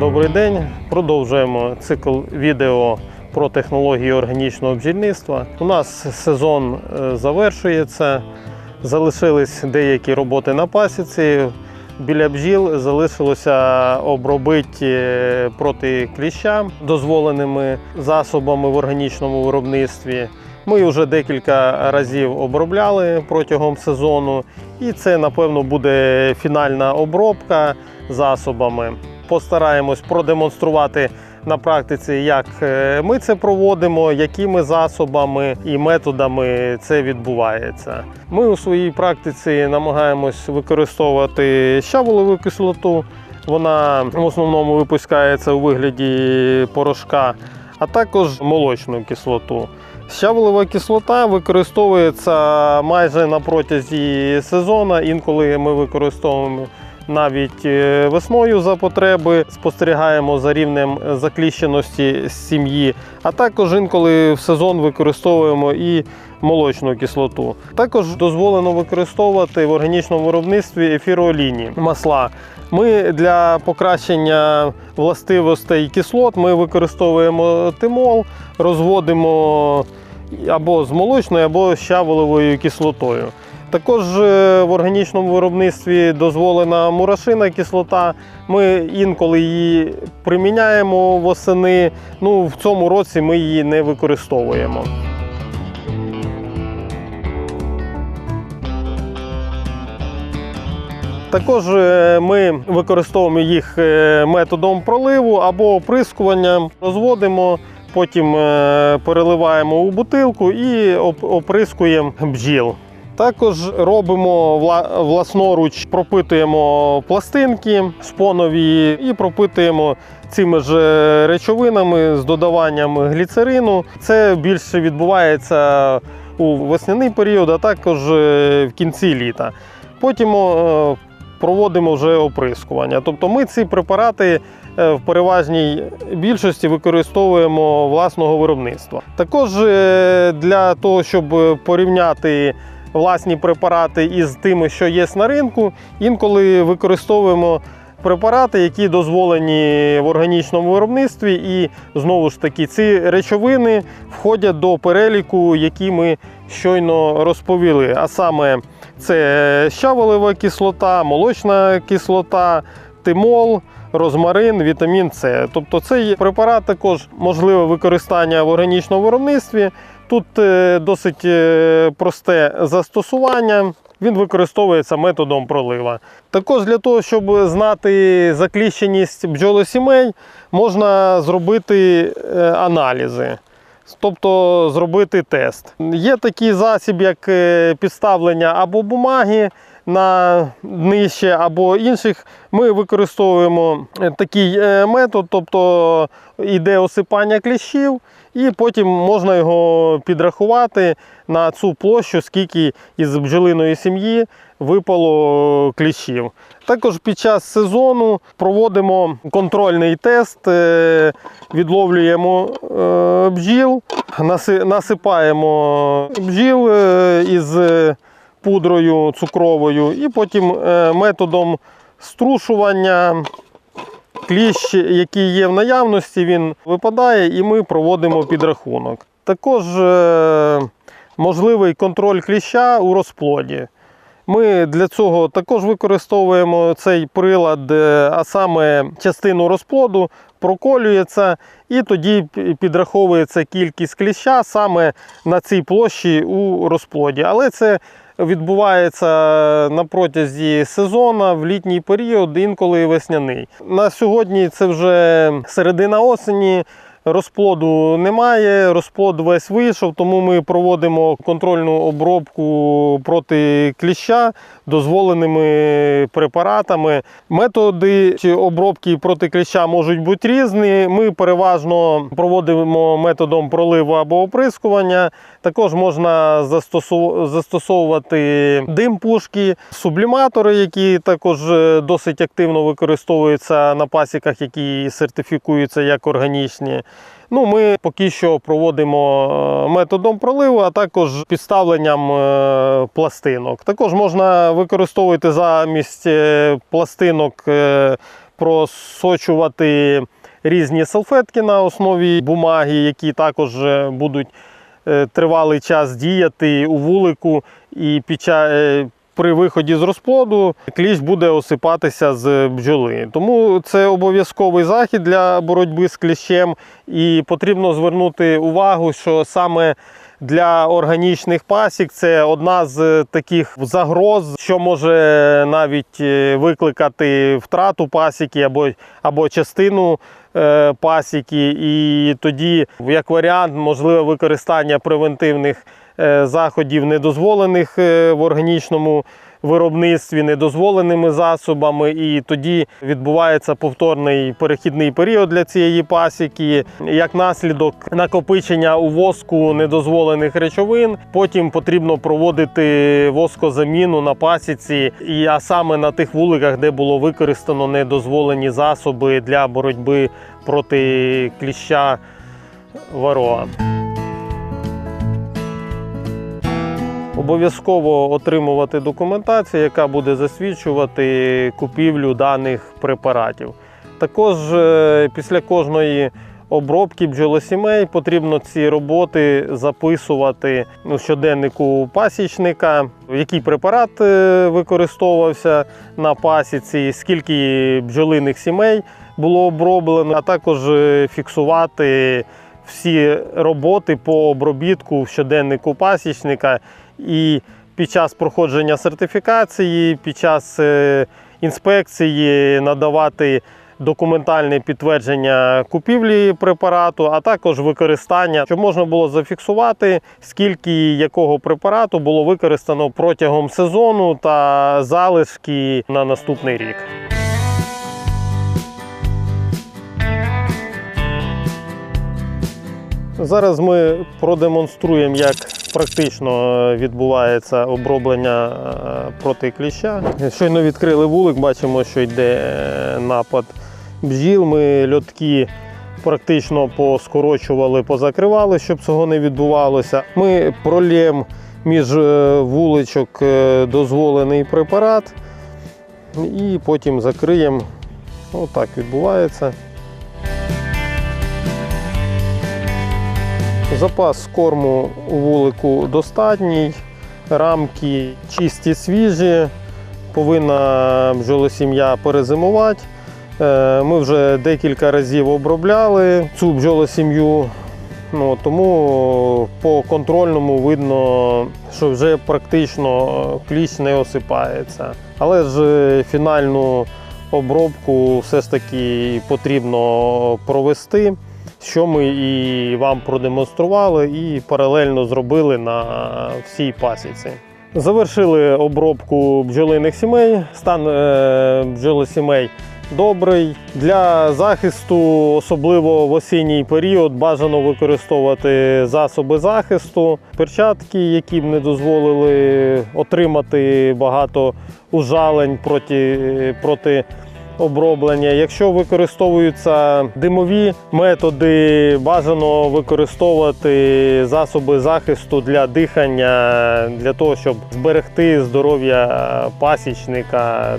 Добрий день. Продовжуємо цикл відео про технології органічного бджільництва. У нас сезон е, завершується. Залишились деякі роботи на пасіці. Біля бджіл залишилося обробити е, проти кліща дозволеними засобами в органічному виробництві. Ми вже декілька разів обробляли протягом сезону, і це, напевно, буде фінальна обробка засобами. Постараємось продемонструвати на практиці, як е, ми це проводимо, якими засобами і методами це відбувається. Ми у своїй практиці намагаємось використовувати щаволову кислоту. Вона в основному випускається у вигляді порошка, а також молочну кислоту. Щаволова кислота використовується майже на протязі сезону. Інколи ми використовуємо навіть е, весною за потреби, спостерігаємо за рівнем закліщеності сім'ї, а також інколи в сезон використовуємо і молочну кислоту. Також дозволено використовувати в органічному виробництві ефіроолійні масла. Ми для покращення властивостей кислот ми використовуємо тимол, розводимо або з молочною, або з щаволовою кислотою. Також е, в органічному виробництві дозволена мурашина кислота. Ми інколи її приміняємо восени. Ну, в цьому році ми її не використовуємо. Також е, ми використовуємо їх е, методом проливу або оприскуванням, розводимо, потім переливаємо у бутилку і оприскуємо бджіл. Також робимо власноруч, пропитуємо пластинки шпонові і пропитуємо цими ж речовинами з додаванням гліцерину. Це більше відбувається у весняний період, а також е, в кінці літа. Потім е, проводимо вже оприскування. Тобто ми ці препарати е, в переважній більшості використовуємо власного виробництва. Також для того, щоб порівняти власні препарати із тими, що є на ринку, інколи використовуємо препарати, які дозволені в органічному виробництві, і знову ж таки ці речовини входять до переліку, який ми щойно розповіли. А саме це щаволева кислота, молочна кислота, тимол, розмарин, вітамін С. Тобто цей препарат також можливе використання в органічному виробництві. Тут е, досить е, просте застосування. Він використовується методом пролива. Також для того, щоб знати закліщеність бджолосімей, можна зробити е, аналізи. Тобто зробити тест. Є такий засіб, як підставлення або бумаги на днище, або інших. Ми використовуємо е, такий е, метод, тобто йде осипання кліщів, і потім можна його підрахувати на цю площу, скільки із бджолиної сім'ї випало кліщів. Також під час сезону проводимо контрольний тест, е, відловлюємо е, бджіл, насипаємо бджіл е, із пудрою цукровою, і потім е, методом струшування кліщ, який є в наявності, він випадає, і ми проводимо підрахунок. Також е, можливий контроль кліща у розплоді. Ми для цього також використовуємо цей прилад, е, а саме частину розплоду проколюється і тоді підраховується кількість кліща саме на цій площі у розплоді. Але це відбувається на протязі сезону, в літній період, інколи і весняний. На сьогодні це вже середина осені. Розплоду немає, розплод весь вийшов, тому ми проводимо контрольну обробку проти кліща дозволеними препаратами. Методи чи обробки проти кліща можуть бути різні. Ми переважно проводимо методом проливу або оприскування. Також можна застосовувати дим пушки, субліматори, які також е, досить активно використовуються на пасіках, які сертифікуються як органічні. Ну, ми поки що проводимо е, методом проливу, а також підставленням е, пластинок. Також можна використовувати замість е, пластинок просочувати різні салфетки на основі бумаги, які також будуть тривалий час діяти у вулику, і при виході з розплоду кліщ буде осипатися з бджоли. Тому це обов'язковий захід для боротьби з кліщем, і потрібно звернути увагу, що саме для органічних пасік це одна з таких загроз, що може навіть е, викликати втрату пасіки або, або частину е, пасіки. І тоді, як варіант, можливе використання превентивних заходів, недозволених е, в органічному виробництві, недозволеними засобами, і тоді відбувається повторний перехідний період для цієї пасіки. Як наслідок накопичення у воску недозволених речовин, потім потрібно проводити воскозаміну на пасіці, і а саме на тих вуликах, де було використано недозволені засоби для боротьби проти кліща вароа. Обов'язково отримувати документацію, яка буде засвідчувати купівлю даних препаратів. Також е, після кожної обробки бджолосімей потрібно ці роботи записувати у щоденнику пасічника, який препарат е, використовувався на пасіці, скільки бджолиних сімей було оброблено, а також е, фіксувати всі роботи по обробітку в щоденнику пасічника. І під час проходження сертифікації, під час е, інспекції надавати документальне підтвердження купівлі препарату, а також використання, щоб можна було зафіксувати, скільки якого препарату було використано протягом сезону та залишки на наступний рік. Зараз ми продемонструємо, як практично е, відбувається оброблення е, проти кліща. Щойно відкрили вулик, бачимо, що йде е, напад бджіл. Ми льотки практично поскорочували, позакривали, щоб цього не відбувалося. Ми пролємо між вуличок дозволений препарат і потім закриємо. Отак відбувається. Запас корму у вулику достатній, рамки чисті, свіжі, повинна бджолосім'я перезимувати. Е, Ми вже декілька разів обробляли цю бджолосім'ю, ну, тому по контрольному видно, що вже практично кліщ не осипається. Але ж е, фінальну обробку все ж таки потрібно провести що ми і вам продемонстрували, і паралельно зробили на всій пасіці. Завершили обробку бджолиних сімей. Стан е, бджолосімей добрий. Для захисту, особливо в осінній період, бажано використовувати засоби захисту, перчатки, які б не дозволили отримати багато ужалень проти, проти оброблення. Якщо використовуються димові методи, бажано використовувати засоби захисту для дихання, для того, щоб зберегти здоров'я пасічника.